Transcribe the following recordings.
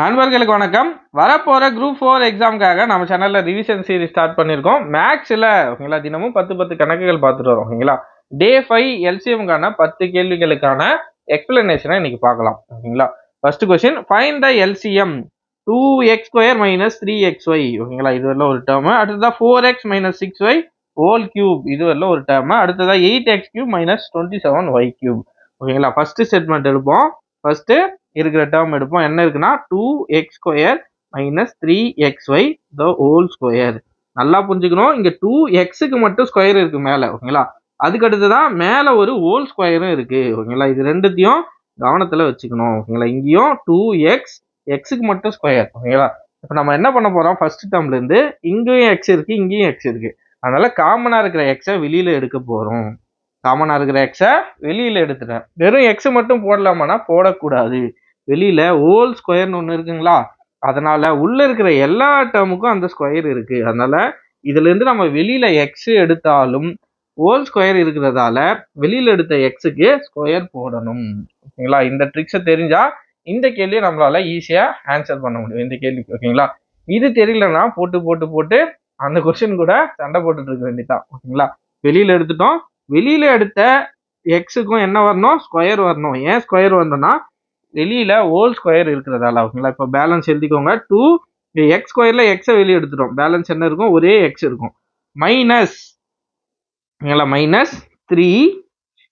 நண்பர்களுக்கு வணக்கம். வரப்போகிற குரூப் ஃபோர் எக்ஸாமுக்காக நம்ம சேனலில் ரிவிஷன் சீரிஸ் ஸ்டார்ட் பண்ணியிருக்கோம். மேக்ஸில் ஓகேங்களா தினமும் பத்து பத்து கணக்குகள் பார்த்துட்டு வரோம் ஓகேங்களா? டே ஃபைவ் எல்சிஎம்கான பத்து கேள்விகளுக்கான எக்ஸ்பிளனேஷனை இன்னைக்கு பார்க்கலாம் ஓகேங்களா? First question find the LCM two x square minus three x y ஓகேங்களா? இது வரல ஒரு டேர்மு அடுத்ததாக four x minus six y whole cube இது வரல ஒரு டேர்மு அடுத்ததாக eight x cube minus twenty seven y cube ஓகேங்களா? ஃபர்ஸ்ட் ஸ்டேட்மெண்ட் எடுப்போம். ஃபர்ஸ்ட் இருக்கிற டேர்ம் எடுப்போம். என்ன இருக்குன்னா two x square minus three x y the whole square நல்லா புரிஞ்சுக்கணும். இங்கே டூ எக்ஸுக்கு மட்டும் ஸ்கொயர் இருக்கு மேலே ஓகேங்களா? அதுக்கடுத்து தான் மேலே ஒரு ஹோல் ஸ்கொயரும் இருக்கு ஓகேங்களா? இது ரெண்டுத்தையும் கவனத்தில் வச்சுக்கணும் ஓகேங்களா? இங்கேயும் டூ எக்ஸ் எக்ஸுக்கு மட்டும் ஸ்கொயர் ஓகேங்களா? இப்போ நம்ம என்ன பண்ண போகிறோம் ஃபர்ஸ்ட் டேர்ம்லேருந்து இங்கேயும் எக்ஸ் இருக்குது இங்கேயும் எக்ஸ் இருக்குது அதனால் காமனாக இருக்கிற எக்ஸை வெளியில் எடுக்க போகிறோம் காமனாக இருக்கிற எக்ஸை வெளியில் எடுத்துட்டேன். வெறும் எக்ஸு மட்டும் போடலாமான்னா போடக்கூடாது. வெளியில் ஹோல் ஸ்கொயர்னு ஒன்று இருக்குங்களா? அதனால் உள்ளே இருக்கிற எல்லா டேர்முக்கும் அந்த ஸ்கொயர் இருக்குது அதனால் இதுலேருந்து நம்ம வெளியில் எக்ஸ் எடுத்தாலும் ஹோல் ஸ்கொயர் இருக்கிறதால வெளியில் எடுத்த எக்ஸுக்கு ஸ்கொயர் போடணும். ஓகேங்களா? இந்த ட்ரிக்ஸை தெரிஞ்சால் இந்த கேள்வியை நம்மளால் ஈஸியாக ஆன்சர் பண்ண முடியும். இந்த கேள்விக்கு ஓகேங்களா? இது தெரியலன்னா போட்டு போட்டு போட்டு அந்த கொஸ்டின் கூட சண்டை போட்டுட்டு இருக்க வேண்டியதான் ஓகேங்களா? வெளியில் எடுத்துட்டோம். வெளியில எடுத்த எக்ஸுக்கும் என்ன வரணும்? ஸ்கொயர் வரணும். ஏன் ஸ்கொயர் வரணும்னா வெளியில ஹோல் ஸ்கொயர் இருக்கிறதால ஓகேங்களா இப்போ பேலன்ஸ் எழுதிக்கோங்க. டூ எக்ஸ் ஸ்கொயர்ல எக்ஸை வெளியே எடுத்துட்டோம். பேலன்ஸ் என்ன இருக்கும்? ஒரே எக்ஸ் இருக்கும். மைனஸ் ஓகேங்களா மைனஸ் த்ரீ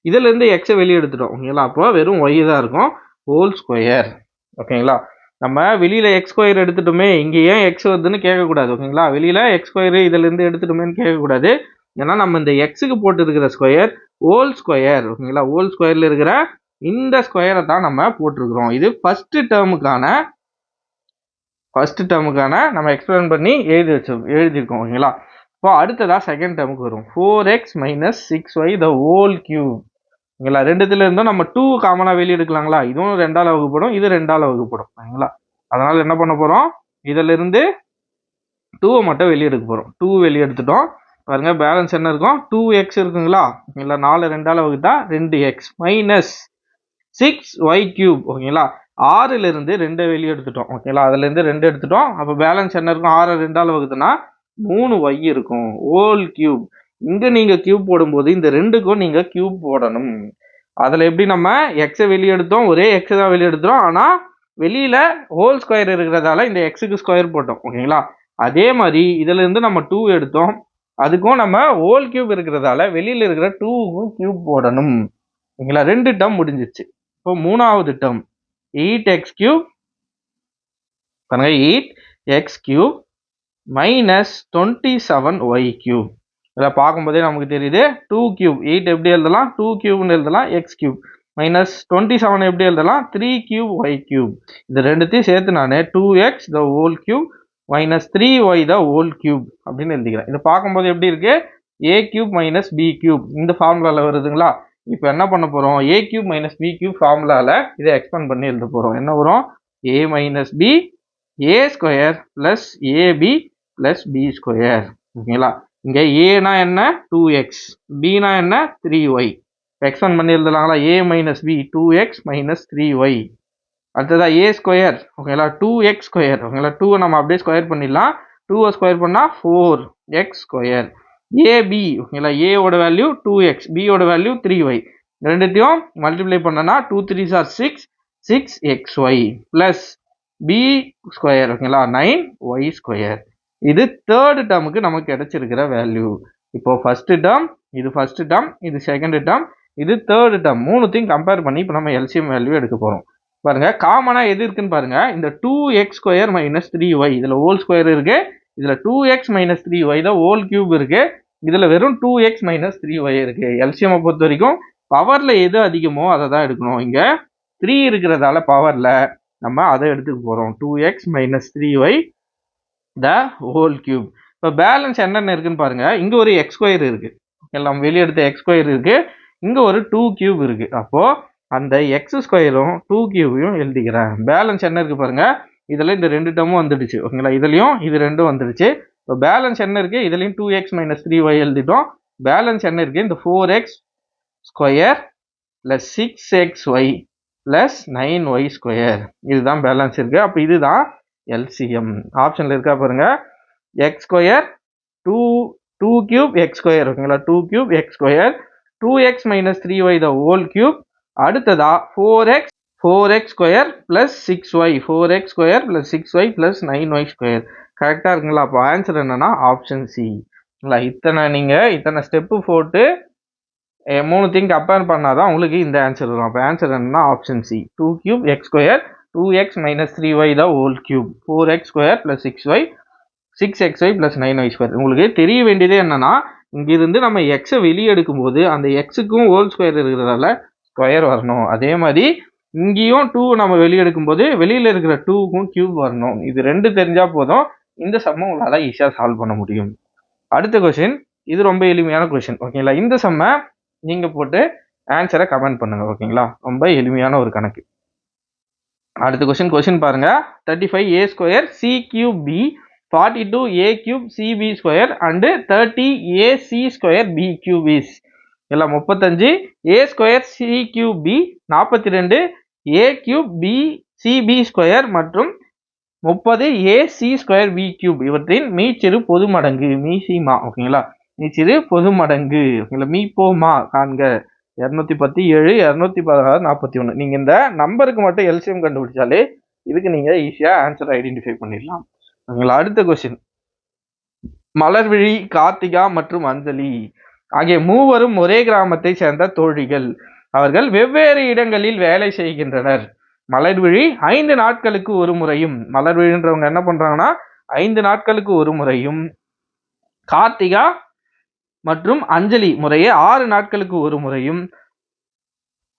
இதுல இருந்து எக்ஸை வெளியே எடுத்துட்டோம். ஓகேங்களா அப்போ வெறும் ஒய் தான் இருக்கும். ஹோல் ஸ்கொயர் ஓகேங்களா நம்ம வெளியில எக்ஸ் ஸ்கொயர் எடுத்துட்டோமே இங்கே ஏன் எக்ஸ் வருதுன்னு கேட்கக்கூடாது. ஓகேங்களா வெளியில எக்ஸ் ஸ்கொயர் இதுல இருந்து எடுத்துட்டோமேன்னு கேட்கக்கூடாது. ஏன்னா நம்ம இந்த எக்ஸுக்கு போட்டு இருக்கிற ஸ்கொயர் ஹோல் ஸ்கொயர் ஓகேங்களா? ஹோல் ஸ்கொயரில் இருக்கிற இந்த ஸ்கொயரை தான் நம்ம போட்டிருக்கிறோம். இது ஃபஸ்ட்டு டேர்முக்கான ஃபஸ்ட்டு டேர்முக்கான நம்ம எக்ஸ்பிளைன் பண்ணி எழுதி வச்சு எழுதியிருக்கோம் ஓகேங்களா? இப்போ அடுத்ததாக செகண்ட் டேர்முக்கு வரும். Four x minus six y the whole cube ஓகேங்களா? ரெண்டுத்துல இருந்தும் நம்ம டூ காமனாக வெளியே எடுக்கலாங்களா இதுவும் ரெண்டால் வகுப்படும் இது ரெண்டால் வகுப்படும் ஓகேங்களா? அதனால் என்ன பண்ண போகிறோம் இதிலிருந்து டூவை மட்டும் வெளியே எடுக்க டூ வெளியே எடுத்துட்டோம் பாருங்கள் பேலன்ஸ் என்ன இருக்கும்? டூ எக்ஸ் இருக்குங்களா? இல்லை நாலு ரெண்டால் வகுத்தா ரெண்டு x minus six y cube ஓகேங்களா? ஆறுல இருந்து ரெண்டு வெளியே எடுத்துட்டோம் ஓகேங்களா? அதுலேருந்து ரெண்டு எடுத்துட்டோம். அப்போ பேலன்ஸ் என்ன இருக்கும்? ஆறு ரெண்டால் வகுத்துனா மூணு ஒய் இருக்கும். ஹோல் கியூப் இங்கே நீங்கள் கியூப் போடும்போது இந்த ரெண்டுக்கும் நீங்கள் கியூப் போடணும். அதில் எப்படி நம்ம எக்ஸை வெளியே எடுத்தோம்? ஒரே எக்ஸை தான் வெளியே எடுத்தோம் ஆனால் வெளியில் ஹோல் ஸ்கொயர் இருக்கிறதால இந்த எக்ஸுக்கு ஸ்கொயர் போட்டோம் ஓகேங்களா? அதே மாதிரி இதுலேருந்து நம்ம டூ எடுத்தோம். அதுக்கும் நம்ம ஹோல் கியூப் இருக்கிறதால வெளியில் இருக்கிற டூவுக்கும் கியூப் போடணும். ஓகேங்களா ரெண்டு டேர்ம் முடிஞ்சிச்சு இப்போ மூணாவது டேர்ம் எயிட் எக்ஸ் கியூப் பாருங்க eight x cube minus twenty seven y cube இதில் பார்க்கும்போதே நமக்கு தெரியுது டூ கியூப் எயிட் எப்படி எழுதலாம்? டூ கியூப்னு எழுதலாம் x cube minus twenty seven எப்படி எழுதலாம்? த்ரீ கியூப் ஒய் கியூப் இது ரெண்டுத்தையும் சேர்த்து நான் two x the whole cube minus three y the whole cube அப்படின்னு எழுதிக்கிறேன். இதை பார்க்கும்போது எப்படி இருக்குது a cube minus b cube இந்த ஃபார்முலாவில் வருதுங்களா? இப்போ என்ன பண்ண போகிறோம் a cube minus b cube ஃபார்முலாவில் இதை எக்ஸ்பெண்ட் பண்ணி எழுத போகிறோம் என்ன வரும்? A minus b a square plus ab plus b square ஓகேங்களா? இங்கே ஏனா என்ன? டூ எக்ஸ் பினா என்ன? த்ரீ ஒய் எக்ஸ்பெண்ட் பண்ணி எழுதலாங்களா? A minus b two x minus three y அடுத்ததாக ஏ ஸ்கொயர் ஓகேங்களா? டூ எக்ஸ் ஸ்கொயர் ஓகேங்களா? டூவை நம்ம அப்படியே ஸ்கொயர் பண்ணிடலாம். டூவை ஸ்கொயர் பண்ணால் ஃபோர் எக்ஸ் ஸ்கொயர் ஏபி ஓகேங்களா? ஏவோட வேல்யூ டூ எக்ஸ் பியோட வேல்யூ த்ரீ ஒய் ரெண்டுத்தையும் மல்டிப்ளை பண்ணனா two three sir six six x y plus b square ஓகேங்களா? நைன் ஒய் ஸ்கொயர் இது தேர்டு டேர்முக்கு நமக்கு கிடைச்சிருக்கிற வேல்யூ இப்போ ஃபஸ்ட்டு டேர்ம் இது ஃபஸ்ட்டு டேர்ம் இது செகண்ட் டேர்ம் இது தேர்டு டேர்ம் மூணுத்தையும் கம்பேர் பண்ணி இப்போ நம்ம எல்சிஎம் வேல்யூ எடுக்க போகிறோம் பாருங்க காமனா எது இருக்குன்னு பாருங்க இந்த two x square minus three y இதுல ஹோல் ஸ்கொயர் இருக்கு இதுல two x minus three y தான் ஹோல் கியூப் இருக்கு இதுல வெறும் two x minus three y இருக்கு. எல்சிஎம் பொறுத்த வரைக்கும் பவர்ல எது அதிகமோ அதை தான் எடுக்கணும். இங்க த்ரீ இருக்கிறதால பவர்ல நம்ம அதை எடுத்துக்க போறோம். Two x minus three y the whole cube இப்போ பேலன்ஸ் என்னென்ன இருக்குன்னு பாருங்க இங்க ஒரு எக்ஸ் ஸ்கொயர் இருக்கு. எல்லாம் வெளியே எடுத்த எக்ஸ் ஸ்கொயர் இருக்கு இங்க ஒரு டூ கியூப் இருக்கு. அப்போ அந்த எக்ஸ் ஸ்கொயரும் டூ கியூவையும் எழுதிக்கிறேன். பேலன்ஸ் என்ன இருக்குது பாருங்கள் இதில் இந்த ரெண்டு டேர்மும் வந்துடுச்சு. ஓகேங்களா? இதுலேயும் இது ரெண்டும் வந்துடுச்சு. இப்போ பேலன்ஸ் என்ன இருக்குது இதுலேயும் two x minus three y எழுதிட்டோம். பேலன்ஸ் என்ன இருக்குது இந்த four x square plus six x y plus nine y square இதுதான் பேலன்ஸ் இருக்குது அப்போ இதுதான் எல்சிஎம் ஆப்ஷனில் இருக்கா பாருங்கள் x square two two cube x square ஓகேங்களா? Two cube x square two x minus three y the whole cube அடுத்ததா four x four x square plus six y four x square plus six y plus nine y square கரெக்டாக இருக்குங்களா? அப்போ answer என்னன்னா option C இல்லை இத்தனை நீங்கள் இத்தனை step போட்டு மூணு திங் கம்பேர் பண்ணாதான் உங்களுக்கு இந்த ஆன்சர் வரும். அப்போ ஆன்சர் என்னன்னா option C two cube x square two x minus three y தான் whole cube four x square plus six y six x y plus nine y square உங்களுக்கு தெரிய வேண்டியது என்னென்னா இங்கிருந்து நம்ம எக்ஸை வெளியே எடுக்கும்போது அந்த எக்ஸுக்கும் ஹோல் ஸ்கொயர் இருக்கிறதால ஸ்கொயர் வரணும். அதே மாதிரி இங்கேயும் டூ நம்ம வெளியே எடுக்கும்போது வெளியில் இருக்கிற டூக்கும் கியூப் வரணும். இது ரெண்டு தெரிஞ்சால் போதும். இந்த சம்மை உங்களால் ஈஸியாக சால்வ் பண்ண முடியும். அடுத்த கொஷின் இது ரொம்ப எளிமையான கொஷின் ஓகேங்களா இந்த சம்மை நீங்கள் போட்டு ஆன்சரை கமெண்ட் பண்ணுங்கள் ஓகேங்களா ரொம்ப எளிமையான ஒரு கணக்கு. அடுத்த கொஸ்டின் கொஸ்டின் பாருங்க. Thirty five a square c cube b forty two a cube cb square and thirty ac square b cube is எல்லாம் முப்பத்தஞ்சு. A square c cube b நாற்பத்தி ரெண்டு a cube b cb square மற்றும் முப்பது. A c square b cube இவற்றின் மீச்சிறு பொது மடங்கு. மீசிமா ஓகேங்களா? மீச்சிறு பொது மடங்கு. ஓகேங்களா? மீ போமா காண்க. இரநூத்தி பத்து ஏழு இரநூத்தி பதினாறு நாற்பத்தி ஒன்று நீங்கள் இந்த நம்பருக்கு மட்டும் எல்சிஎம் கண்டுபிடிச்சாலே இதுக்கு நீங்கள் ஈஸியாக ஆன்சர் ஐடென்டிஃபை பண்ணிடலாம். ஓகேங்களா? அடுத்த கொஸ்டின் மலர்விழி கார்த்திகா மற்றும் அஞ்சலி. ஆகிய மூவரும் ஒரே கிராமத்தை சேர்ந்த தோழிகள். அவர்கள் வெவ்வேறு இடங்களில் வேலை செய்கின்றனர். மலர்விழி ஐந்து நாட்களுக்கு ஒரு முறையும். மலர்விழின்றவங்க என்ன பண்றாங்கன்னா ஐந்து நாட்களுக்கு ஒரு முறையும். கார்த்திகா மற்றும் அஞ்சலி முறையே ஆறு நாட்களுக்கு ஒரு முறையும்.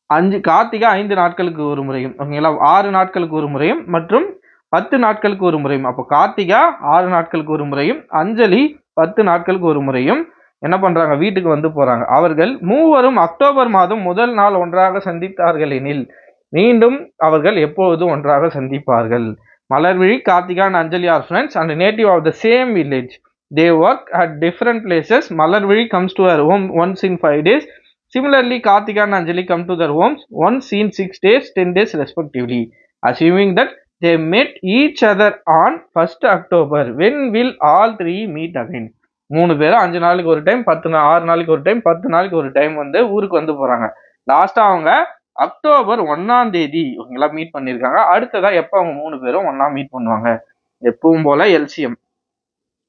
அஞ்சு கார்த்திகா ஐந்து நாட்களுக்கு ஒரு முறையும். ஓகேங்களா? ஆறு நாட்களுக்கு ஒரு முறையும் மற்றும் பத்து நாட்களுக்கு ஒரு முறையும். அப்போ கார்த்திகா ஆறு நாட்களுக்கு ஒரு முறையும் அஞ்சலி பத்து நாட்களுக்கு ஒரு முறையும். என்ன பண்ணுறாங்க வீட்டுக்கு வந்து போகிறாங்க அவர்கள் மூவரும் அக்டோபர் மாதம் முதல் நாள் ஒன்றாக சந்தித்தார்கள் எனில் மீண்டும் அவர்கள் எப்பொழுதும் ஒன்றாக சந்திப்பார்கள்? Malarvizhi Karthika Anjali are friends and native of the same village they work at different places Malarvizhi comes to her home once in five days similarly கார்த்திகான் Anjali come to their home once in six days ten days respectively respectively. That they met met other on on 1st October, when will all three meet? மூணு பேரும் அஞ்சு நாளைக்கு ஒரு time பத்து நாள் ஆறு நாளைக்கு ஒரு டைம் பத்து நாளைக்கு ஒரு டைம் வந்து ஊருக்கு வந்து போறாங்க. லாஸ்டா அவங்க அக்டோபர் ஒன்னாம் தேதி இவங்களா மீட் பண்ணியிருக்காங்க அடுத்ததா எப்போ அவங்க மூணு பேரும் ஒண்ணா மீட் பண்ணுவாங்க? எப்பவும் போல எல்சிஎம்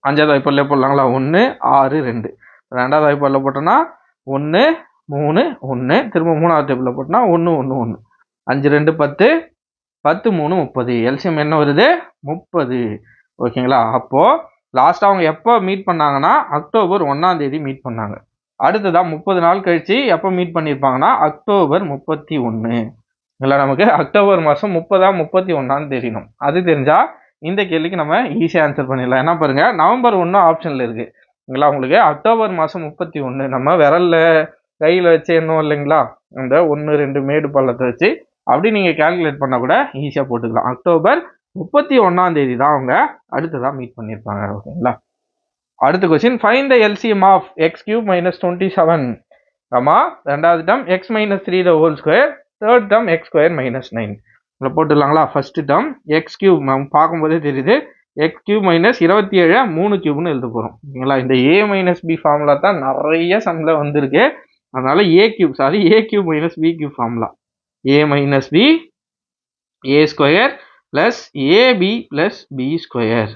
அஞ்சாவது வாய்ப்பாடில் போடலாங்களா? ஒன்று ஆறு ரெண்டு. ரெண்டாவது வாய்ப்பாடில் போட்டோன்னா ஒன்று மூணு ஒன்று திரும்ப மூணாவது டேபிளில் போட்டோம்னா ஒன்று ஒன்று ஒன்று அஞ்சு ரெண்டு பத்து. பத்து மூணு முப்பது. எல்சிஎம் என்ன வருது? முப்பது. ஓகேங்களா? அப்போது லாஸ்ட்டாக அவங்க எப்போ மீட் பண்ணாங்கன்னா அக்டோபர் ஒன்றாம் தேதி மீட் பண்ணாங்க. அடுத்ததாக முப்பது நாள் கழிச்சு எப்போ மீட் பண்ணியிருப்பாங்கன்னா அக்டோபர் முப்பத்தி ஒன்று இல்லை நமக்கு அக்டோபர் மாதம் முப்பதா முப்பத்தி ஒன்றான்னு தெரியணும். அது தெரிஞ்சால் இந்த கேள்விக்கு நம்ம ஈஸியாக ஆன்சர் பண்ணிடலாம். என்ன பாருங்கள் நவம்பர் ஒன்று ஆப்ஷனில் இருக்குது இல்லைங்களா உங்களுக்கு அக்டோபர் மாதம் முப்பத்தி ஒன்று நம்ம விரலில் கையில் வச்சு எண்ணும் இல்லைங்களா? அந்த ஒன்று ரெண்டு மேடு பள்ளத்தை வச்சு அப்படி நீங்கள் கால்குலேட் பண்ணால் கூட ஈஸியாக போட்டுக்கலாம். அக்டோபர் முப்பத்தி ஒன்றாம் தேதி தான் அவங்க அடுத்ததாக மீட் பண்ணியிருப்பாங்க ஓகேங்களா அடுத்த question find the LCM of x cube minus twenty seven ஆமா ரெண்டாவது term x minus three the whole square third term x square minus nine இதில் போட்டுடலாங்களா? ஃபர்ஸ்ட் டம் எக்ஸ் கியூப் நம்ம பார்க்கும்போதே தெரியுது. எக்ஸ் கியூப் மைனஸ் இருபத்தி ஏழு மூணு கியூப்னு எழுத போகிறோம் ஓகேங்களா இந்த ஏ மைனஸ் பி ஃபார்முலா தான் நிறைய சம்மில் வந்திருக்கு. அதனால A cube sorry A cube minus B cube formula A minus B A square plus AB plus B square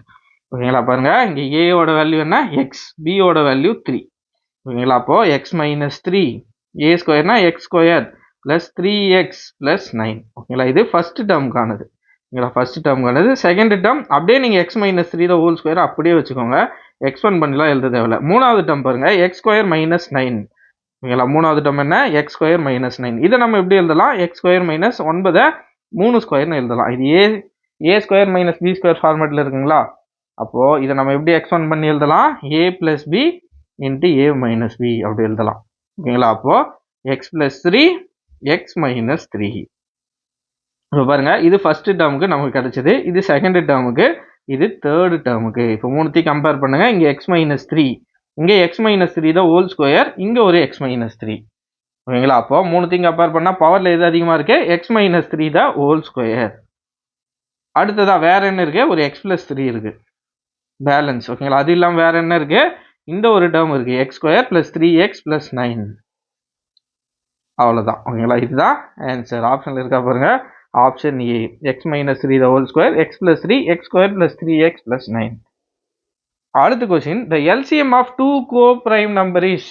ஓகேங்களா பாருங்கள் இங்கே ஏயோட வேல்யூ என்ன? எக்ஸ் பியோட வேல்யூ த்ரீ ஓகேங்களா அப்போ எக்ஸ் மைனஸ் த்ரீ ஏ ஸ்கொயர்னா x square plus three x plus nine ஓகேங்களா? இது ஃபஸ்ட்டு டேர்முக்கானது ஓகேங்களா? ஃபர்ஸ்ட் டேர்முக்கானது செகண்ட் டேர்ம் அப்படியே நீங்கள் எக்ஸ் மைனஸ் த்ரீ தான் ஹோல் ஸ்கொயர் அப்படியே வச்சுக்கோங்க. எக்ஸ்பெண்ட் பண்ணலாம் எழுத தேவையில்ல. மூணாவது டேர்ம் பாருங்கள் எக்ஸ் ஸ்கொயர் மைனஸ் நைன் ஓகேங்களா? மூணாவது டேர்ம் என்ன? எக்ஸ் ஸ்கொயர் மைனஸ் நைன் இதை நம்ம எப்படி எழுதலாம்? எக்ஸ் ஸ்கொயர் மைனஸ் ஒன்பதை மூணு ஸ்கொயர்னு எழுதலாம். இது a a square minus b square ஃபார்மேட்டில் இருக்குங்களா? அப்போது இதை நம்ம எப்படி எக்ஸ்பெண்ட் பண்ணி எழுதலாம்? A plus b into a minus b அப்படி எழுதலாம். ஓகேங்களா? அப்போது x plus three x minus three இப்போ பாருங்க இது ஃபஸ்ட்டு டேர்முக்கு நமக்கு கிடச்சிது. இது செகண்ட் டேர்முக்கு இது தேர்டு டேர்முக்கு இப்போ மூணுத்தையும் கம்பேர் பண்ணுங்கள் இங்கே எக்ஸ் மைனஸ் த்ரீ இங்கே எக்ஸ் மைனஸ் த்ரீ தான் ஹோல் ஸ்கொயர் இங்கே ஒரு எக்ஸ் மைனஸ் த்ரீ ஓகேங்களா அப்போ மூணுத்தையும் கம்பேர் பண்ணால் பவரில் எது அதிகமாக இருக்கு? எக்ஸ் மைனஸ் த்ரீ தான் ஹோல் ஸ்கொயர் அடுத்ததாக வேற என்ன இருக்கு? ஒரு எக்ஸ் பிளஸ் த்ரீ இருக்கு. பேலன்ஸ் ஓகேங்களா அது இல்லாமல் வேற என்ன இருக்கு? இந்த ஒரு டேர்ம் இருக்கு. X square plus three x plus nine அவ்வளோதான் ஓகேங்களா இதுதான் ஆன்சர் ஆப்ஷனில் இருக்கா பாருங்க. Option A x minus three the whole square x plus three x square plus three x plus nine அடுத்த question the LCM of two coprime number is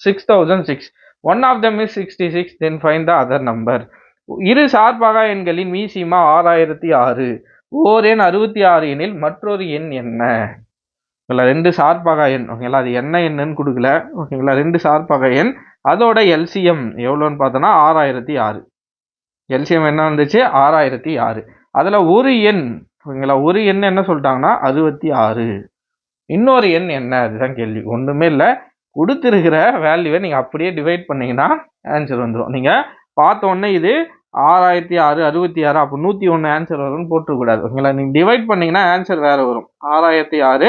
six thousand six one of them is sixty six then find the other number இரு சார்பகா எண்களின் மீசிமா ஆறாயிரத்தி ஆறு. ஓர் எண் அறுபத்தி ஆறு எண்ணில் மற்றொரு எண் என்ன? ஓகேங்களா ரெண்டு சார்பகா எண். ஓகேங்களா அது என்ன எண்ணுன்னு கொடுக்கல. ஓகேங்களா ரெண்டு சார்பகா எண். அதோட எல்சிஎம் எவ்வளோன்னு பார்த்தோன்னா ஆறாயிரத்தி ஆறு. எல்சிஎம் என்ன வந்துச்சு? ஆறாயிரத்தி ஆறு. அதில் ஒரு எண் ஓகேங்களா ஒரு எண் என்ன சொல்லிட்டாங்கன்னா அறுபத்தி ஆறு. இன்னொரு எண் என்ன? அதுதான் கேள்வி. ஒன்றுமே இல்லை. கொடுத்துருக்கிற வேல்யூவை நீங்கள் அப்படியே டிவைட் பண்ணிங்கன்னா ஆன்சர் வந்துடும் நீங்கள் பார்த்த உடனே இது ஆறாயிரத்தி ஆறு அறுபத்தி ஆறு அப்போ நூற்றி ஒன்று ஆன்சர் வரும்னு போட்டுக்கூடாது ஓகேங்களா? நீங்கள் டிவைட் பண்ணிங்கன்னா ஆன்சர் வேறு வரும். ஆறாயிரத்தி ஆறு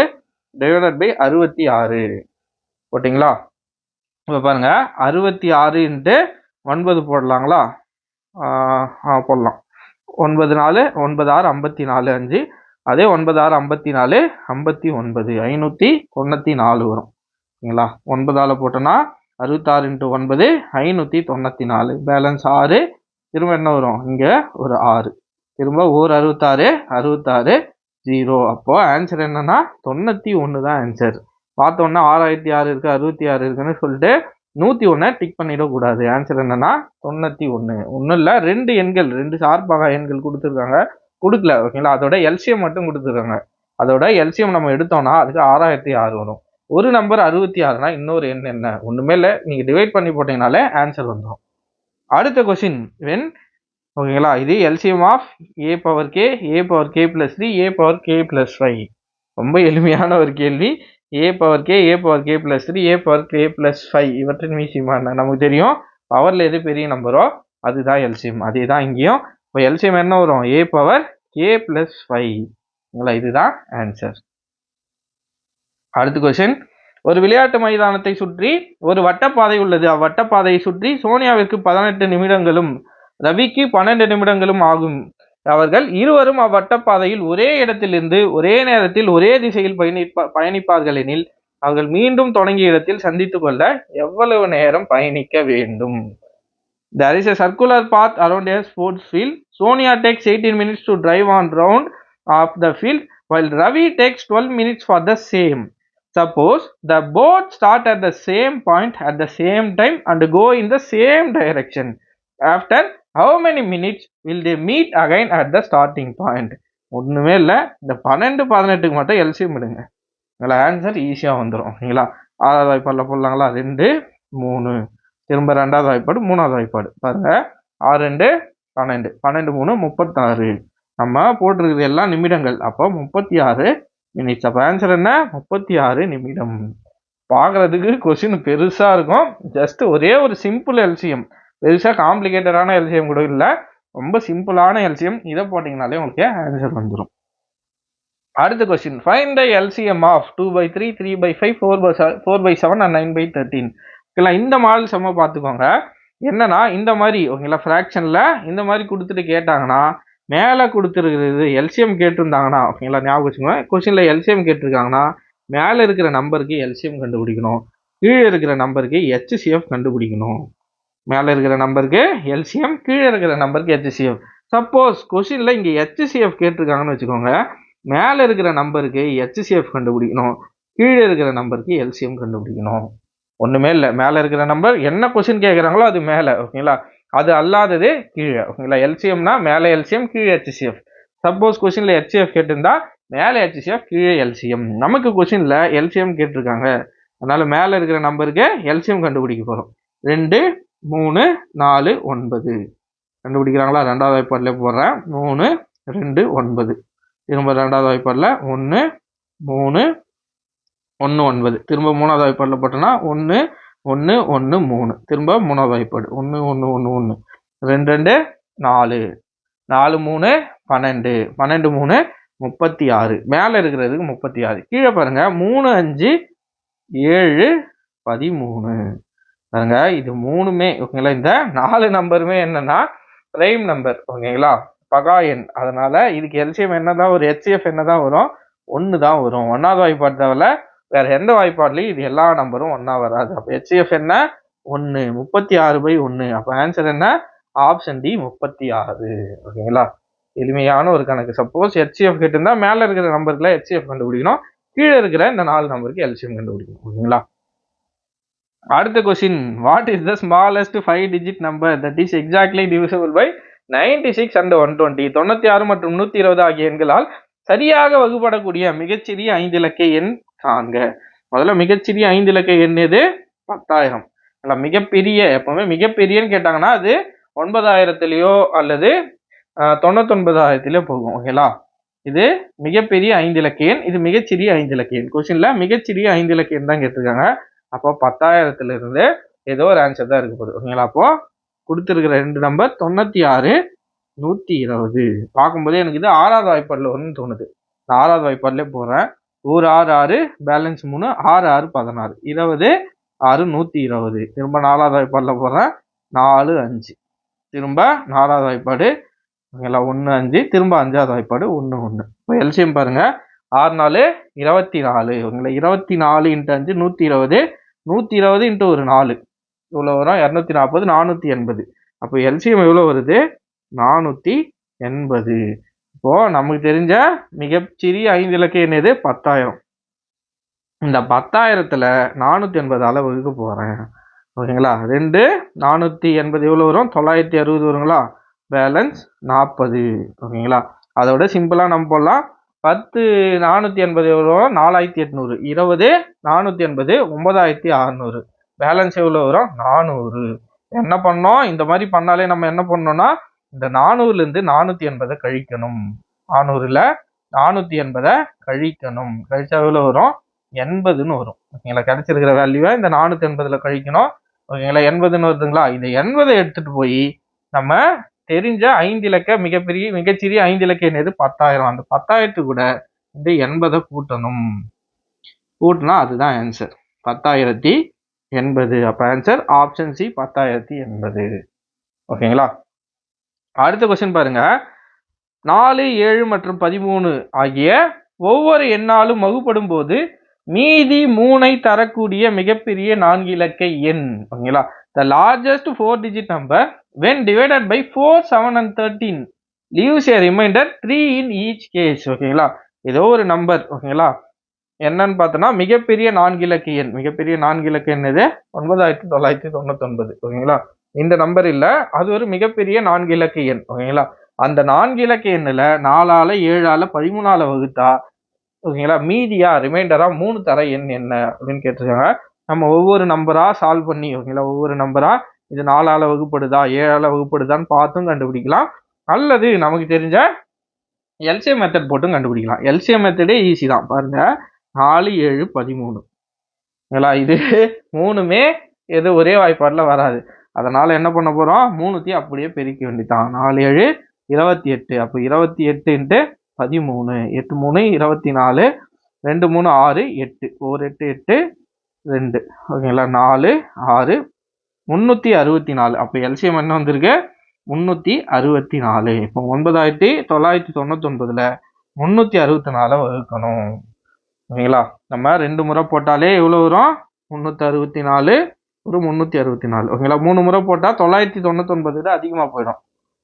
டிவைடட் பை அறுபத்தி ஆறு. போட்டிங்களா? இப்போ பாருங்க அறுபத்தி ஆறு இன்ட்டு ஒன்பது போடலாங்களா? ஆ போடலாம். ஒன்பது நாலு ஒன்பது ஆறு ஐம்பத்தி நாலு அஞ்சு. அதே ஒன்பது ஆறு ஐம்பத்தி நாலு ஐம்பத்தி ஒன்பது ஐநூற்றி தொண்ணூற்றி நாலு வரும். ஓகேங்களா? ஒன்பதால் போட்டோன்னா அறுபத்தாறு இன்ட்டு ஒன்பது ஐநூற்றி தொண்ணூற்றி நாலு பேலன்ஸ் ஆறு திரும்ப என்ன வரும்? இங்கே ஒரு ஆறு. திரும்ப ஒரு அறுபத்தாறு அறுபத்தாறு ஜீரோ. அப்போது ஆன்சர் என்னென்னா தொண்ணூற்றி ஒன்று தான் ஆன்சர் பார்த்தோன்னா ஆறாயிரத்தி ஆறு இருக்குது அறுபத்தி ஆறு இருக்குன்னு சொல்லிட்டு நூற்றி ஒன்றை டிக் பண்ணிடக்கூடாது. ஆன்சர் என்னன்னா தொண்ணூற்றி ஒன்று ஒன்றும் இல்லை ரெண்டு எண்கள் ரெண்டு சார்பாக எண்கள் கொடுத்துருக்காங்க. கொடுக்கல ஓகேங்களா? அதோட எல்சிஎம் மட்டும் கொடுத்துருக்காங்க. அதோட எல்சிஎம் நம்ம எடுத்தோம்னா அதுக்கு ஆறாயிரத்தி ஆறு வரும். ஒரு நம்பர் அறுபத்தி ஆறுனா இன்னொரு எண் என்ன? ஒன்றுமே இல்லை. நீங்கள் டிவைட் பண்ணி போட்டீங்கனாலே ஆன்சர் வந்துடும் அடுத்த கொஷின் வென் ஓகேங்களா? இது LCM of a power k a power k plus three a power k plus five ரொம்ப எளிமையான ஒரு கேள்வி. A power k a power k plus three a power k plus five இவற்றின் மீசியமா என்ன? நமக்கு தெரியும். பவரில் எது பெரிய நம்பரோ அதுதான் எல்சிஎம் அதே தான் இங்கேயும். இப்போ எல்சிஎம் என்ன வரும்? A power k plus five இதுதான் ஆன்சர் அடுத்த கொஸ்டின் ஒரு விளையாட்டு மைதானத்தை சுற்றி ஒரு வட்டப்பாதை உள்ளது. அவ்வட்டப்பாதையை சுற்றி சோனியாவிற்கு பதினெட்டு நிமிடங்களும் ரவிக்கு பன்னெண்டு நிமிடங்களும் ஆகும். அவர்கள் இருவரும் அவ்வட்டப்பாதையில் ஒரே இடத்திலிருந்து ஒரே நேரத்தில் ஒரே திசையில் பயணிப்ப பயணிப்பார்கள் எனில் அவர்கள் மீண்டும் தொடங்கிய இடத்தில் சந்தித்துக் கொள்ள எவ்வளவு நேரம் பயணிக்க வேண்டும்? There is a circular path around a sports field Sonia takes eighteen minutes to drive one round of the field while Ravi takes twelve minutes for the same Suppose the both start at the same point at the same time and go in the same direction. After how many minutes will they meet again at the starting point? ஒன்றுமே இல்லை. இந்த பன்னெண்டு பதினெட்டுக்கு மட்டும் எல்சியம் விடுங்க. உங்களை answer ஈஸியாக வந்துடும் ஓகேங்களா ஆறாவது வாய்ப்பாடில் போடலாங்களா? ரெண்டு மூணு. திரும்ப ரெண்டாவது வாய்ப்பாடு மூணாவது வாய்ப்பாடு. பாருங்கள் ஆறு ரெண்டு பன்னெண்டு. பன்னெண்டு மூணு முப்பத்தாறு. நம்ம போட்டிருக்கிறது எல்லாம் நிமிடங்கள். அப்போ முப்பத்தி ஆறு மினிட்ஸ் அப்போ ஆன்சர் என்ன? முப்பத்தி ஆறு நிமிடம். பார்க்குறதுக்கு கொஷின் பெருசாக இருக்கும். ஜஸ்ட் ஒரே ஒரு சிம்பிள் எல்சிஎம் பெருசாக காம்ப்ளிகேட்டடான எல்சிஎம் கூட இல்லை. ரொம்ப சிம்பிளான எல்சிஎம் இதை போட்டிங்கனாலே உங்களுக்கு ஆன்சர் வந்துடும் அடுத்த question find the LCM of two by three three by five four by four by seven and nine by thirteen ஓகேங்களா? இந்த மாடல் செம்ம பார்த்துக்கோங்க. என்னன்னா இந்த மாதிரி ஓகேங்களா ஃப்ராக்ஷனில் இந்த மாதிரி கொடுத்துட்டு கேட்டாங்கன்னா மேலே கொடுத்துருக்கிறது எல்சிஎம் கேட்டிருந்தாங்கன்னா ஓகேங்களா ஞாபகம் வச்சுக்கோங்க. கொஷினில் எல்சிஎம் கேட்டிருக்காங்கன்னா மேலே இருக்கிற நம்பருக்கு எல்சிஎம் கண்டுபிடிக்கணும். கீழே இருக்கிற நம்பருக்கு ஹெச்சிஎஃப் கண்டுபிடிக்கணும். மேலே இருக்கிற நம்பருக்கு எல்சிஎம் கீழே இருக்கிற நம்பருக்கு ஹெச்சிஎஃப் சப்போஸ் கொஷினில் இங்கே ஹெச்சிஎஃப் கேட்டிருக்காங்கன்னு வச்சுக்கோங்க. மேலே இருக்கிற நம்பருக்கு ஹெச்சிஎஃப் கண்டுபிடிக்கணும். கீழே இருக்கிற நம்பருக்கு எல்சிஎம் கண்டுபிடிக்கணும். ஒன்றுமே இல்லை. மேலே இருக்கிற நம்பர் என்ன கொஷின் கேட்குறாங்களோ அது மேலே ஓகேங்களா? அது அல்லாதது கீழே. ஓகேங்களா எல்சிஎம்னா மேலே எல்சிஎம் கீழே ஹெச்சிஎஃப் சப்போஸ் கொஷினில் ஹெச்சிஎஃப் கேட்டிருந்தா மேலே ஹெச்சிஎஃப் கீழே எல்சிஎம் நமக்கு கொஷினில் எல்சிஎம் கேட்டிருக்காங்க. அதனால் மேலே இருக்கிற நம்பருக்கு எல்சிஎம் கண்டுபிடிக்க போகிறோம் ரெண்டு மூணு நாலு ஒன்பது. கண்டுபிடிக்கிறாங்களா? ரெண்டாவது வாய்ப்பாடில் போடுறேன். மூணு ரெண்டு ஒன்பது. திரும்ப ரெண்டாவது வாய்ப்பாடில் ஒன்று மூணு ஒன்று ஒன்பது. திரும்ப மூணாவது வாய்ப்பாடில் போட்டோன்னா ஒன்று ஒன்று ஒன்று மூணு. திரும்ப மூணாவது வாய்ப்பாடு. ஒன்று ஒன்று ஒன்று ஒன்று ரெண்டு ரெண்டு நாலு. நாலு மூணு பன்னெண்டு. பன்னெண்டு மூணு முப்பத்தி ஆறு மேலே இருக்கிறதுக்கு முப்பத்தி ஆறு கீழே பாருங்க. மூணு அஞ்சு ஏழு பதிமூணு. பாருங்க. இது மூணுமே ஓகேங்களா? இந்த நாலு நம்பருமே என்னன்னா பிரைம் நம்பர் ஓகேங்களா? பகா எண். அதனால இதுக்கு எல்சிஎம் என்னதான் ஒரு ஹெச்சிஎஃப் என்னதான் வரும்? ஒன்று தான் வரும். ஒன்றாவது வாய்ப்பாடு தவிர வேற எந்த வாய்ப்பாடுலையும் இது எல்லா நம்பரும் ஒன்றா வராது. அப்போ ஹெச்எஃப் என்ன? ஒன்று முப்பத்தி ஆறு பை ஒன்று அப்போ ஆன்சர் என்ன? ஆப்ஷன் டி முப்பத்தி ஆறு. ஓகேங்களா எளிமையான ஒரு கணக்கு. சப்போஸ் ஹெச்எஃப் கேட்டிருந்தா மேலே இருக்கிற நம்பருக்குலாம் ஹெச்சிஎஃப் கண்டுபிடிக்கணும். கீழே இருக்கிற இந்த நாலு நம்பருக்கு எல்சிஎம் கண்டுபிடிக்கணும். ஓகேங்களா அடுத்த question what is the smallest five digit number that is exactly divisible by ninety six and one twenty தொண்ணூற்றி ஆறு மற்றும் நூற்றி இருபது ஆகிய எண்களால் சரியாக வகுப்படக்கூடிய மிகச்சிறிய ஐந்து இலக்கிய எண் தாங்க முதல்ல மிகச்சிறிய ஐந்து இலக்க எண் பத்தாயிரம். அல்ல மிகப்பெரிய எப்பவுமே மிகப்பெரியன்னு கேட்டாங்கன்னா அது ஒன்பதாயிரத்துலேயோ அல்லது ஆஹ், தொண்ணூத்தொன்பதாயிரத்திலயோ போகும் ஓகேங்களா இது மிகப்பெரிய ஐந்து இலக்க எண். இது மிகச்சிறிய ஐந்து இலக்க எண். கொஸ்டின்ல மிகச்சிறிய ஐந்து இலக்க எண் தான் கேட்டிருக்காங்க. அப்போ பத்தாயிரத்துல இருந்து ஏதோ ஒரு ஆன்சர் தான் இருக்க போகுது ஓகேங்களா அப்போ கொடுத்துருக்கிற ரெண்டு நம்பர் தொண்ணூத்தி ஆறு நூத்தி இருபது. பார்க்கும்போதே எனக்கு இது ஆறாவது வாய்ப்பாடில் ஒன்று தோணுது. நான் ஆறாவது வாய்ப்பாடிலே போறேன். ஒரு ஆறு ஆறு பேலன்ஸ் மூணு ஆறு ஆறு பதினாறு. இருபது ஆறு நூற்றி இருபது. திரும்ப நாலாவது வாய்ப்பாடில் போகிறேன் நாலு அஞ்சு. திரும்ப நாலாவது வாய்ப்பாடு. ஓகேங்களா ஒன்று அஞ்சு. திரும்ப அஞ்சாவது வாய்ப்பாடு. ஒன்று ஒன்று இப்போ எல்சியம் பாருங்கள் ஆறு நாலு இருபத்தி நாலு. ஓகேங்களா இருபத்தி நாலு இன்ட்டு அஞ்சு நூற்றி இருபது. நூற்றி இருபது இன்ட்டு ஒரு நாலு. இவ்வளோ வரும். இரநூத்தி நாற்பது நானூற்றி எண்பது. அப்போ எல்சிஎம் எவ்வளோ வருது? நானூற்றி எண்பது. இப்போ நமக்கு தெரிஞ்ச மிகச்சிறிய ஐந்து இலக்கு என்னது? பத்தாயிரம். இந்த பத்தாயிரத்துல நானூற்றி எண்பதால வகுக்க போகிறேன் ஓகேங்களா? ரெண்டு நானூற்றி எண்பது எவ்வளோ வரும்? தொள்ளாயிரத்தி அறுபது வருங்களா? பேலன்ஸ் நாற்பது ஓகேங்களா? அதோட சிம்பிளாக நம்ம போடலாம். பத்து நானூற்றி எண்பது எவ்வளோ வரும்? நாலாயிரத்தி எட்நூறு. இருபது நானூற்றி எண்பது ஒன்பதாயிரத்தி அறநூறு. பேலன்ஸ் எவ்வளோ வரும்? நானூறு. என்ன பண்ணோம்? இந்த மாதிரி பண்ணாலே நம்ம என்ன பண்ணோம்னா இந்த நானூறுலேருந்து நானூற்றி எண்பதை கழிக்கணும். நானூறில் நானூற்றி எண்பதை கழிக்கணும். கழிச்சா எவ்வளோ வரும்? எண்பதுன்னு வரும். ஓகேங்களா? கிடைச்சிருக்கிற வேல்யூவை இந்த நானூற்றி எண்பதில் கழிக்கணும். ஓகேங்களா? எண்பதுன்னு வருதுங்களா? இந்த எண்பதை எடுத்துகிட்டு போய் நம்ம தெரிஞ்ச ஐந்து இலக்க மிகப்பெரிய மிகச்சிறிய ஐந்து இலக்க என்னது பத்தாயிரம். அந்த பத்தாயிரத்து கூட இந்த எண்பதை கூட்டணும். கூட்டினா அதுதான் ஆன்சர் பத்தாயிரத்தி எண்பது. அப்போ ஆன்சர் ஆப்ஷன் சி பத்தாயிரத்தி எண்பது. ஓகேங்களா? அடுத்த கொஸ்டின் பாருங்க. நாலு ஏழு மற்றும் பதிமூணு ஆகிய ஒவ்வொரு எண்ணாலும் வகுப்படும் போது மீதி மூனை தரக்கூடிய மிகப்பெரிய நான்கு இலக்க எண். ஓகேங்களா? The largest four digit number when divided by four seven and thirteen leaves a remainder three in each case ஓகேங்களா? ஏதோ ஒரு நம்பர் ஓகேங்களா? என்னன்னு பார்த்தோன்னா மிகப்பெரிய நான்கு இலக்க எண். மிகப்பெரிய நான்கு இலக்க எண் இது ஒன்பதாயிரத்தி தொள்ளாயிரத்தி தொண்ணூத்தொன்பது. ஓகேங்களா? இந்த நம்பர் இல்லை. அது ஒரு மிகப்பெரிய நான்கு இலக்கு எண். ஓகேங்களா? அந்த நான்கு இலக்கு எண்ணில் நாலால ஏழால பதிமூணால வகுத்தா ஓகேங்களா? மீதியா ரிமைண்டரா மூணு தர எண் என்ன அப்படின்னு கேட்டிருக்காங்க. நம்ம ஒவ்வொரு நம்பரா சால்வ் பண்ணி ஓகேங்களா? ஒவ்வொரு நம்பரா இது நாலால வகுப்படுதா ஏழால வகுப்படுதான்னு பார்த்தும் கண்டுபிடிக்கலாம். அல்லது நமக்கு தெரிஞ்ச எல்சிஎம் மெத்தட் போட்டும் கண்டுபிடிக்கலாம். எல்சிஎம் மெத்தடே ஈஸி தான். பாருங்க. நாலு ஏழு பதிமூணு. ஓகேங்களா? இது மூணுமே எது ஒரே வாய்ப்பாடில் வராது. அதனால் என்ன பண்ண போகிறோம் மூணுத்தையும் அப்படியே பெருக்க வேண்டியதான் நாலு ஏழு இருபத்தி எட்டு. அப்போ இருபத்தி எட்டுன்ட்டு பதிமூணு. எட்டு மூணு இருபத்தி நாலு. ரெண்டு மூணு ஆறு எட்டு. ஒரு எட்டு எட்டு ரெண்டு. ஓகேங்களா? நாலு ஆறு. முந்நூற்றி அறுபத்தி நாலு. அப்போ எல்சிஎம் என்ன வந்திருக்கு? முந்நூற்றி அறுபத்தி நாலு. இப்போ ஒன்பதாயிரத்தி தொள்ளாயிரத்தி தொண்ணூத்தொன்பதில் முந்நூற்றி அறுபத்தி நாலை வகுக்கணும். ஓகேங்களா? நம்ம ரெண்டு முறை போட்டாலே எவ்வளோ வரும்? முந்நூற்றி அறுபத்தி நாலு. ஒரு முந்நூற்றி அறுபத்தி நாலு. ஓகேங்களா? மூணு முறை போட்டால் தொள்ளாயிரத்தி தொண்ணூத்தொன்பது விட அதிகமாக போயிடும்.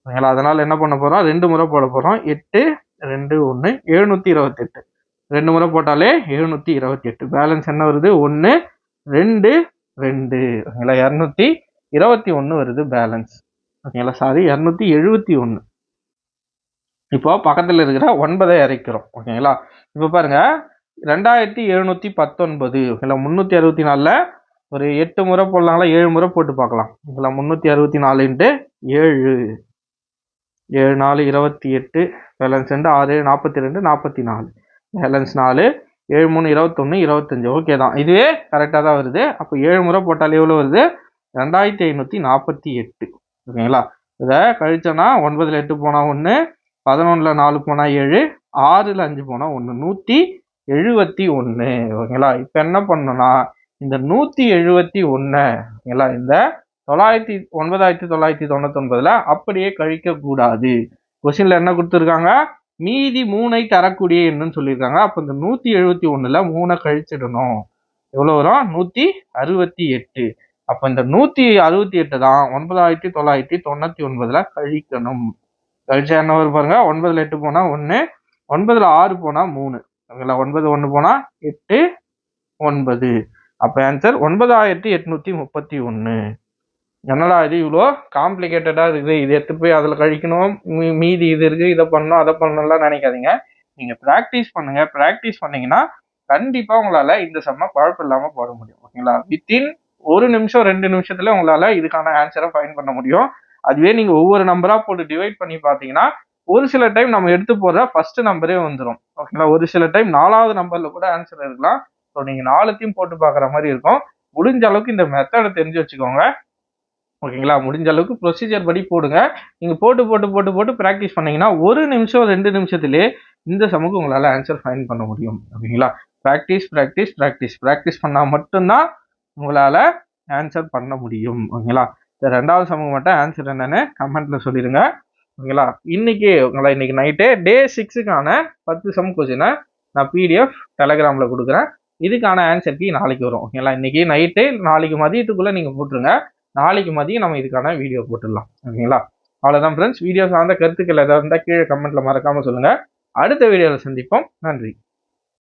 ஓகேங்களா? அதனால் என்ன பண்ண போகிறோம் ரெண்டு முறை போட போகிறோம் எட்டு ரெண்டு ஒன்று எழுநூற்றி இருபத்தெட்டு ரெண்டு முறை போட்டாலே எழுநூற்றி இருபத்தி எட்டு. பேலன்ஸ் என்ன வருது? ஒன்று ரெண்டு ரெண்டு. ஓகேங்களா? இரநூத்தி இருபத்தி ஒன்று வருது பேலன்ஸ் ஓகேங்களா? சாரி இரநூத்தி எழுபத்தி ஒன்று இப்போ பக்கத்தில் இருக்கிற ஒன்பதை இறைக்கிறோம் ஓகேங்களா? இப்போ பாருங்கள் ரெண்டாயிரத்தி எழுநூற்றி பத்தொன்பது. ஓகேங்களா? முந்நூற்றி அறுபத்தி நாலில் ஒரு எட்டு முறை போடலாங்களா ஏழு முறை போட்டு பார்க்கலாம். இதில் முந்நூற்றி அறுபத்தி நாலுன்ட்டு ஏழு. ஏழு நாலு இருபத்தி எட்டு பேலன்ஸ் ரெண்டு ஆறு நாற்பத்தி ரெண்டு நாற்பத்தி நாலு. பேலன்ஸ் நாலு ஏழு மூணு இருபத்தொன்று இருபத்தஞ்சி. ஓகே தான். இதுவே கரெக்டாக தான் வருது. அப்போ ஏழு முறை போட்டால் எவ்வளோ வருது? ரெண்டாயிரத்தி ஐநூற்றி நாற்பத்தி எட்டு. ஓகேங்களா இதை கழிச்சோன்னா ஒன்பதில் எட்டு போனால் ஒன்று பதினொன்றில் நாலு போனால் ஏழு ஆறில் அஞ்சு போனால் ஒன்று நூற்றி எழுபத்தி ஒன்று ஓகேங்களா இப்போ என்ன பண்ணணும்னா இந்த நூத்தி எழுபத்தி ஒன்று ஓகேங்களா இந்த தொள்ளாயிரத்தி ஒன்பதாயிரத்தி தொள்ளாயிரத்தி தொண்ணூத்தி ஒன்பதுல அப்படியே கழிக்க கூடாது கொஸ்டின்ல என்ன கொடுத்துருக்காங்க? மீதி மூணை தரக்கூடிய எண்ணுன்னு சொல்லியிருக்காங்க. அப்ப இந்த நூத்தி எழுபத்தி ஒண்ணுல மூணை கழிச்சிடணும். எவ்வளவு வரும்? நூத்தி அறுபத்தி எட்டு. அப்ப இந்த நூத்தி அறுபத்தி எட்டு தான் ஒன்பதாயிரத்தி தொள்ளாயிரத்தி தொண்ணூத்தி ஒன்பதுல கழிக்கணும். கழிச்சா என்ன வரும் பாருங்க? ஒன்பதுல எட்டு போனா ஒண்ணு ஒன்பதுல ஆறு போனா மூணு. ஓகேங்களா ஒன்பது ஒன்று போனா எட்டு ஒன்பது. அப்போ ஆன்சர் ஒன்பதாயிரத்தி எட்நூத்தி முப்பத்தி ஒன்று என்னடா இது இவ்வளோ காம்ப்ளிகேட்டடாக இருக்குது? இது எடுத்து போய் அதில் கழிக்கணும். மீதி இது இருக்குது இதை பண்ணணும் அதை பண்ணணும்லாம் நினைக்காதீங்க. நீங்கள் ப்ராக்டிஸ் பண்ணுங்க. ப்ராக்டிஸ் பண்ணீங்கன்னா கண்டிப்பாக உங்களால் இந்த செம்ம குழப்பம் இல்லாமல் போட முடியும். ஓகேங்களா? வித்தின் ஒரு நிமிஷம் ரெண்டு நிமிஷத்துல உங்களால் இதுக்கான ஆன்சரை ஃபைன் பண்ண முடியும். அதுவே நீங்கள் ஒவ்வொரு நம்பராக போட்டு டிவைட் பண்ணி பார்த்தீங்கன்னா ஒரு சில டைம் நம்ம எடுத்து போடுற ஃபர்ஸ்ட் நம்பரே வந்துடும் ஓகேங்களா? ஒரு சில டைம் நாலாவது நம்பரில் கூட ஆன்சர் இருக்கலாம். ஸோ நீங்கள் நாலுத்தையும் போட்டு பார்க்குற மாதிரி இருக்கும். முடிஞ்ச அளவுக்கு இந்த மெத்தடை தெரிஞ்சு வச்சுக்கோங்க. ஓகேங்களா முடிஞ்ச அளவுக்கு ப்ரொசீஜர் படி போடுங்க. நீங்கள் போட்டு போட்டு போட்டு போட்டு ப்ராக்டிஸ் பண்ணீங்கன்னா ஒரு நிமிஷம் ரெண்டு நிமிஷத்துலேயே இந்த சமூகம் உங்களால் ஆன்சர் ஃபைன் பண்ண முடியும். ஓகேங்களா ப்ராக்டிஸ் ப்ராக்டிஸ் ப்ராக்டிஸ் ப்ராக்டிஸ் பண்ணால் மட்டும்தான் உங்களால் ஆன்சர் பண்ண முடியும். ஓகேங்களா இந்த ரெண்டாவது சமூகம் மட்டும் ஆன்சர் என்னன்னு கமெண்ட்ல சொல்லிடுங்க. ஓகேங்களா இன்னைக்கு உங்களை இன்னைக்கு நைட்டே டே சிக்ஸுக்கான பத்து சம் கொஸ்டினை நான் பிடிஎஃப் டெலகிராமில் கொடுக்குறேன். இதுக்கான ஆன்சர் கீ நாளைக்கு வரும். ஓகேங்களா இன்னைக்கு நைட்டு நாளைக்கு மதியத்துக்குள்ளே நீங்கள் போட்டுருங்க. நாளைக்கு மதியம் நம்ம இதுக்கான வீடியோ போட்டுடலாம். ஓகேங்களா அவ்வளோதான் ஃப்ரெண்ட்ஸ் வீடியோ சார்ந்த கருத்துக்கள் ஏதாவது இருந்தால் கீழே கமெண்ட்டில் மறக்காமல் சொல்லுங்கள் அடுத்த வீடியோவில் சந்திப்போம். நன்றி.